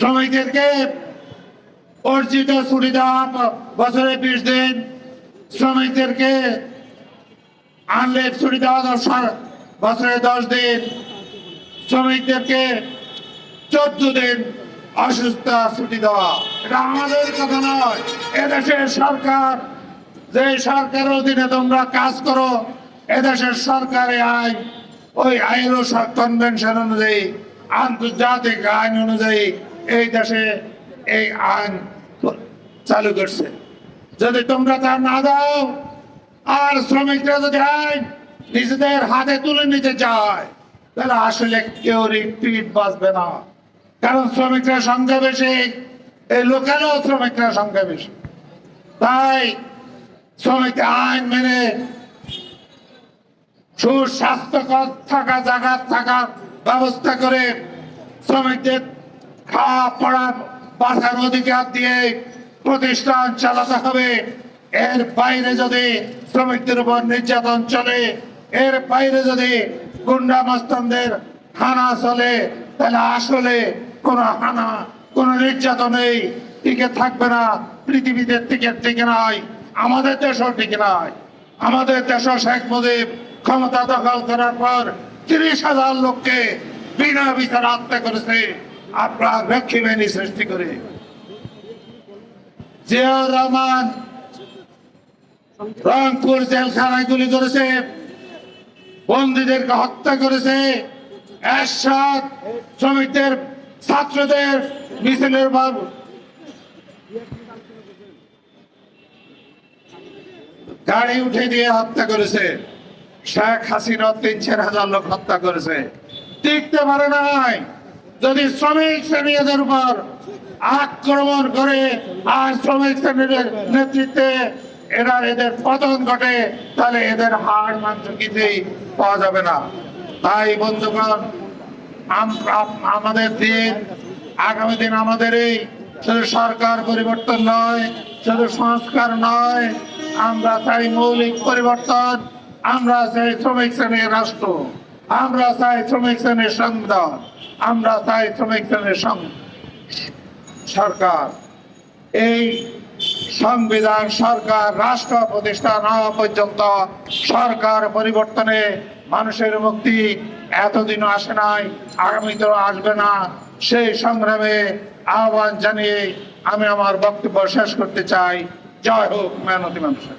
শ্রমিকদেরকে অর্জিত দেওয়া বছরে বিশ দিন শ্রমিকদেরকে আনলেট দশ বছরে দশ দিন শ্রমিকদেরকে চোদ্দ দিন অসুস্থ ছুটি দেওয়া এটা আমাদের কথা নয়, এদেশের সরকার, যে সরকারের অধীনে তোমরা কাজ করো, এদেশের সরকারে আইন, ওই আইএলও কনভেনশন অনুযায়ী, আন্তর্জাতিক আইন অনুযায়ী এই দেশে এই আইন চালু করছে। যদি তোমরা তা না দাও, আর শ্রমিকরা যদি আইন নিজেদের হাতে তুলে নিতে চায়, তাহলে আসলে কেউ রিপিট বাঁচবে না। কারণ শ্রমিকরা সংখ্যা বেশি, এই লোকালও শ্রমিকরা সংখ্যা বেশি। তাই শ্রমিক আইন মেনে সুস্বাস্থ্যকর থাকা জায়গা থাকার ব্যবস্থা করে শ্রমিকদের খাওয়া পড়া বাঁচার অধিকার দিয়ে প্রতিষ্ঠান চালাতে হবে। এর বাইরে যদি শ্রমিকদের উপর নির্যাতন চলে, এর বাইরে যদি গুন্ডা মস্তানদের হানা চলে, তাহলে আসলে কোনো হানা, কোনো নির্যাতনেই টিকে থাকবে না। পৃথিবীতে টিকে টিকে নয় আমাদের দেশও টিকে নয় আমাদের দেশ শেখ মুজিব ক্ষমতা দখল করার পর তিরিশ হাজার লোককে বিনা বিচার হত্যা করেছে। আপনার রক্ষী সৃষ্টি করে। জিয়াউর রহমান রংপুর জেলখানায় গুলি করেছে বন্দীদেরকে হত্যা করেছে শ্রমিকদের, ছাত্রদের মিছিলের বাবু গাড়ি উঠে দিয়ে হত্যা করেছে। শেখ হাসিনা তিন চার হাজার লোক হত্যা করেছে। টিকতে পারে নাই। যদি শ্রমিক শ্রেণীদের উপর আক্রমণ করে আর শ্রমিক শ্রেণীদের নেতৃত্বে এরা এদের পতন ঘটে, তাহলে এদের হার মাংস কিছুই পাওয়া যাবে না। তাই বন্ধুগণ, আম- আম- আমাদের দিন, আগামী দিন আমাদের এই শুধু সরকার পরিবর্তন নয়, শুধু সংস্কার নয়, আমরা চাই মৌলিক পরিবর্তন, আমরা চাই শ্রমিক শ্রেণির রাষ্ট্র। আমরা চাই শ্রমিক শ্রেণির সংবিধান, আমরা চাই শ্রমিক শ্রেণির সরকার। এই সংবিধান সরকার, রাষ্ট্র প্রতিষ্ঠা না পর্যন্ত সরকার পরিবর্তনে মানুষের মুক্তি এতদিনও আসে নাই, আগামীতেও আসবে না। সেই সংগ্রামে আহ্বান জানিয়ে আমি আমার বক্তব্য শেষ করতে চাই। জয় হোক, মেহনতি মানুষের।